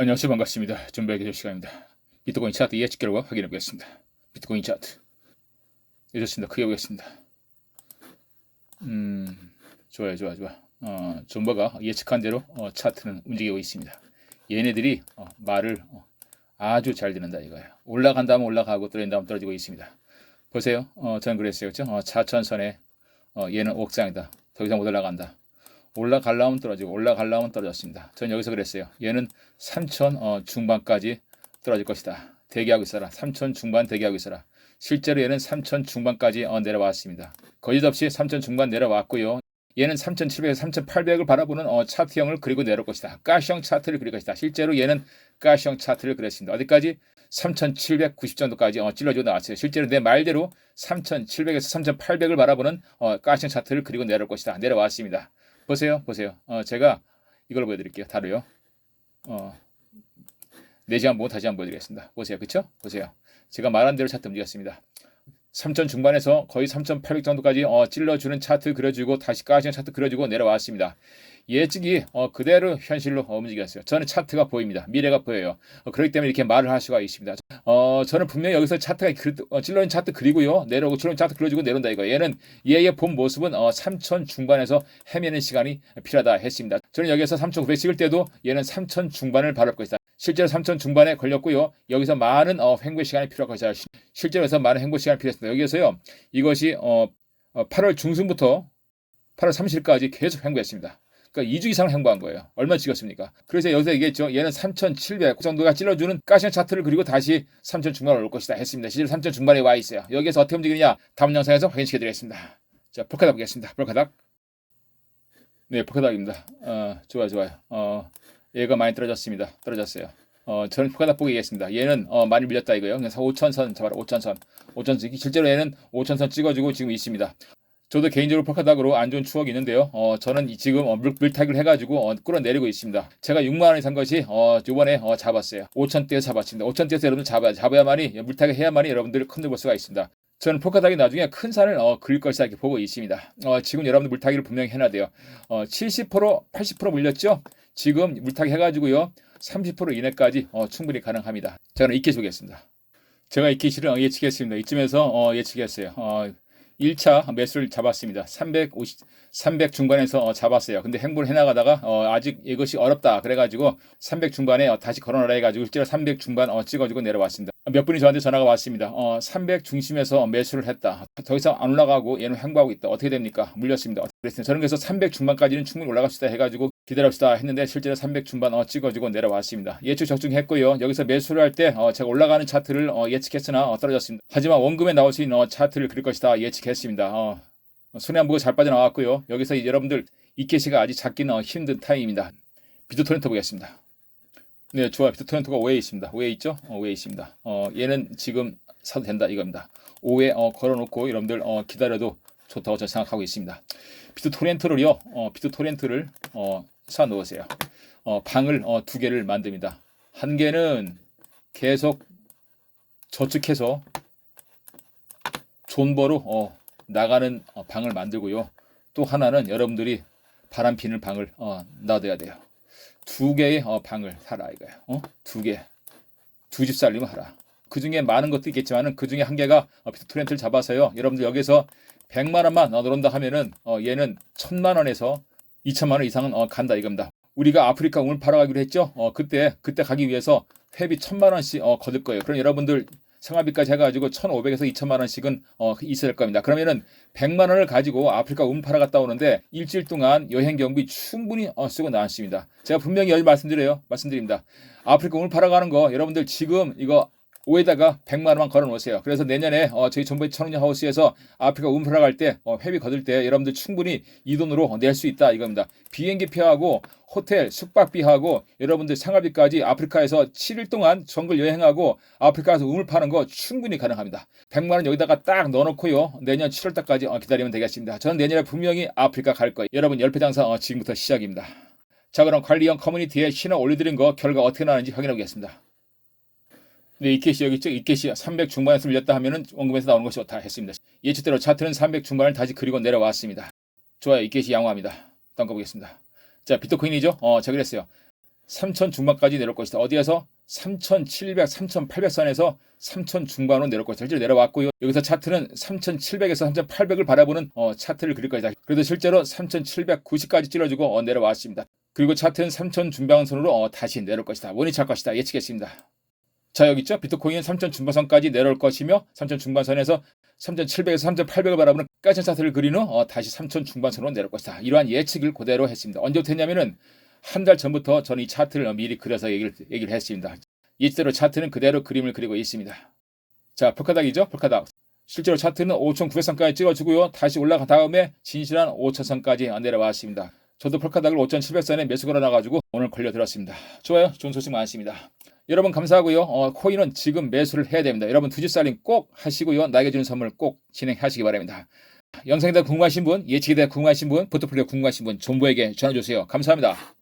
안녕하세요. 반갑습니다. 준비하게 될 시간입니다. 비트코인 차트 예측 결과 확인해 보겠습니다. 비트코인 차트. 예, 좋습니다. 크게 보겠습니다. 음, 좋아요, 좋아, 좋아. 어, 존버가 예측한 대로 어, 차트는 움직이고 있습니다. 얘네들이 어, 말을 어, 아주 잘 듣는다 이거예요. 올라간다면 올라가고 떨어진다면 떨어지고 있습니다. 보세요. 어, 전 그랬어요. 그죠? 어, 차천선에 어, 얘는 옥상이다. 더 이상 못 올라간다. 올라가려면 떨어지고 올라가려면 떨어졌습니다. 전 여기서 그랬어요. 얘는 3천 어, 중반까지 떨어질 것이다. 대기하고 있어라. 3천 중반 대기하고 있어라. 실제로 얘는 3천 중반까지 어, 내려왔습니다. 거짓없이 3천 중반 내려왔고요. 얘는 3,700에서 3,800을 바라보는 어, 차트형을 그리고 내려올 것이다. 가시형 차트를 그릴 것이다. 실제로 얘는 가시형 차트를 그렸습니다. 어디까지? 3,790 정도까지 어, 찔러주고 나왔어요. 실제로 내 말대로 3,700에서 3,800을 바라보는 어, 가시형 차트를 그리고 내려올 것이다. 내려왔습니다. 보세요, 보세요. 어, 제가 이걸 보여드릴게요. 다루요. 어, 내지 한번 보고 다시 한번 보여드리겠습니다. 보세요, 그쵸? 보세요. 제가 말한 대로 차트 움직였습니다. 3천 중반에서 거의 3,800 정도까지 어, 찔러주는 차트 그려주고 다시 까지는 차트 그려주고 내려왔습니다. 예측이 어, 그대로 현실로 어, 움직였어요. 저는 차트가 보입니다. 미래가 보여요. 어, 그렇기 때문에 이렇게 말을 할 수가 있습니다. 어, 저는 분명히 여기서 차트가 그, 어, 찔러진 차트 그리고요. 내려오고 찔러진 차트 그려주고 내려온다 이거. 얘는 얘의 본 모습은 어, 3천 중반에서 헤매는 시간이 필요하다 했습니다. 저는 여기서 3,900 찍을 때도 얘는 3천 중반을 바랄 것이다. 실제로 3천 중반에 걸렸고요. 여기서 많은 어, 횡보 시간이 필요할 것이다. 실제로 해서 많은 횡보 시간이 필요했습니다. 여기에서요. 이것이 어, 어, 8월 중순부터 8월 30일까지 계속 횡보했습니다. 그러니까 2주 이상을 횡보한 거예요. 얼마 찍었습니까? 그래서 여기서 얘기했죠. 얘는 3,700 정도가 찔러주는 가시형 차트를 그리고 다시 3,000 중반을 올 것이다 했습니다. 실제로 3,000 중반에 와 있어요. 여기에서 어떻게 움직이느냐 다음 영상에서 확인시켜 드리겠습니다. 자, 볼카닥 보겠습니다. 볼카닥. 네, 볼카닥입니다. 어, 좋아요, 좋아요. 어, 얘가 많이 떨어졌습니다. 떨어졌어요. 어, 저는 포카닥 보겠습니다. 얘는 어, 많이 밀렸다 이거예요. 그래서 5천선 잡아라. 5천선. 5천선. 실제로 얘는 5천선 찍어주고 지금 있습니다. 저도 개인적으로 포카닥으로 안 좋은 추억이 있는데요. 어, 저는 지금 어, 물, 물타기를 해가지고 어, 끌어내리고 있습니다. 제가 6만 원에 산 것이 어, 이번에 어, 잡았어요. 5천대에서 잡았습니다. 5천대에서 여러분 잡아야 잡아야만이 물타기 해야만이 여러분들 큰들 볼 수가 있습니다. 저는 포카닥이 나중에 큰 산을 어, 그릴 것이다 이렇게 보고 있습니다. 어, 지금 여러분들 물타기를 분명히 해놔야 돼요. 어, 70% 80% 물렸죠? 지금 물타기 해가지고요. 30% 이내까지 어, 충분히 가능합니다. 저는 이케 보겠습니다. 제가 이케시를 어, 예측했습니다. 이쯤에서 어, 예측했어요. 어, 1차 매수를 잡았습니다. 350, 300 중반에서 어, 잡았어요. 근데 행보를 해나가다가 어, 아직 이것이 어렵다. 그래가지고 300 중반에 어, 다시 걸어놔라 해가지고 실제로 300 중반 어, 찍어주고 내려왔습니다. 몇 분이 저한테 전화가 왔습니다. 어, 300 중심에서 매수를 했다. 더 이상 안 올라가고 얘는 행보하고 있다. 어떻게 됩니까? 물렸습니다. 그랬습니다. 저는 그래서 300 중반까지는 충분히 올라갈 수 있다 해가지고 기다립시다 했는데 실제로 300 중반 어, 찍어주고 내려왔습니다. 예측 적중했고요. 여기서 매수를 할 때 어, 제가 올라가는 차트를 어, 예측했으나 어, 떨어졌습니다. 하지만 원금에 나올 수 있는 어, 차트를 그릴 것이다 예측했습니다. 어, 손해 안 보고 잘 빠져나왔고요. 여기서 여러분들 이케시가 아직 잡기는 어, 힘든 타임입니다. 비트토렌트 보겠습니다. 네, 좋아요. 비트토렌트가 5에 있습니다. 5에 있죠? 어, 5에 있습니다. 어, 얘는 지금 사도 된다 이겁니다. 5에 어, 걸어놓고 여러분들 어, 기다려도 좋다고 저는 생각하고 있습니다. 비트토렌트를요. 어, 비트토렌트를 어, 사 놓으세요. 어, 방을 어, 두 개를 만듭니다. 한 개는 계속 저축해서 존버로 어, 나가는 어, 방을 만들고요. 또 하나는 여러분들이 바람 피는 방을 어, 놔둬야 돼요. 두 개의 어, 방을 사라 이거예요. 어? 두 개. 두 집 살림을 하라. 그 중에 많은 것도 있겠지만은 그 중에 한 개가 어, 비트토렌트를 잡아서요. 여러분들 여기서 100만 원만 어, 넣는다 하면은 어, 얘는 1000만 원에서 2천만 원 이상은 어, 간다 이겁니다. 우리가 아프리카 울 팔아가기로 했죠. 어, 그때 그때 가기 위해서 회비 천만 원씩 어, 거둘 거예요. 그럼 여러분들 생활비까지 해가지고 1,500에서 2천만 원씩은 어, 있을 겁니다. 그러면은 100만 원을 가지고 아프리카 운 팔아 갔다 오는데 일주일 동안 여행 경비 충분히 어, 쓰고 나왔습니다. 제가 분명히 여기 말씀드려요. 말씀드립니다. 아프리카 운 팔아 가는 거 여러분들 지금 이거 5에다가 100만 원만 걸어 놓으세요. 그래서 내년에 어, 저희 정부의 천원년 하우스에서 아프리카 운프라 갈 때 어, 회비 거둘 때 여러분들 충분히 이 돈으로 낼 수 있다 이겁니다. 비행기 표하고 호텔 숙박비하고 여러분들 생활비까지 아프리카에서 7일 동안 정글 여행하고 아프리카에서 우물 파는 거 충분히 가능합니다. 100만 원 여기다가 딱 넣어놓고요. 내년 7월 달까지 어, 기다리면 되겠습니다. 저는 내년에 분명히 아프리카 갈 거예요. 여러분 열패 장사 어, 지금부터 시작입니다. 자 그럼 관리형 커뮤니티에 신호 올려드린 거 결과 어떻게 나는지 확인해 보겠습니다. 네, 이케시 여기 있죠? 이케시 300 중반에서 밀렸다 하면은 원금에서 나오는 것이 좋다 했습니다. 예측대로 차트는 300 중반을 다시 그리고 내려왔습니다. 좋아요. 이케시 양호합니다. 다음 거 보겠습니다. 자, 비트코인이죠? 어, 제가 그랬어요. 3천 중반까지 내려올 것이다. 어디에서 3,700, 3,800 선에서 3,000 중반으로 내려올 것이다. 실제로 내려왔고요. 여기서 차트는 3,700에서 3,800을 바라보는 어, 차트를 그릴 것이다. 그래도 실제로 3,790까지 찔러주고 어, 내려왔습니다. 그리고 차트는 3,000 중반선으로 어, 다시 내려올 것이다. 원이 찰 것이다. 예측했습니다. 자 여기 있죠. 비트코인은 3,000 중반선까지 내려올 것이며 3,000 중반선에서 3,700에서 3,800을 바라보는 까천 차트를 그린 후 어, 다시 3,000 중반선으로 내려올 것이다. 이러한 예측을 그대로 했습니다. 언제부터 했냐면은 한 달 전부터 저는 이 차트를 미리 그려서 얘기를, 얘기를 했습니다. 이대로 차트는 그대로 그림을 그리고 있습니다. 자, 폴카닥이죠? 폴카닥. 실제로 차트는 5,900선까지 찍어주고요. 다시 올라간 다음에 진실한 5,000선까지 내려왔습니다. 저도 폴카닥을 5,700선에 매수 걸어 놔가지고 오늘 걸려들었습니다. 좋아요. 좋은 소식 많습니다. 여러분 감사하고요. 어, 코인은 지금 매수를 해야 됩니다. 여러분 투지 살림 꼭 하시고요. 나에게 주는 선물 꼭 진행하시기 바랍니다. 영상에 대해 궁금하신 분, 예측에 대해 궁금하신 분, 포트폴리오 궁금하신 분, 정보에게 전화 주세요. 감사합니다.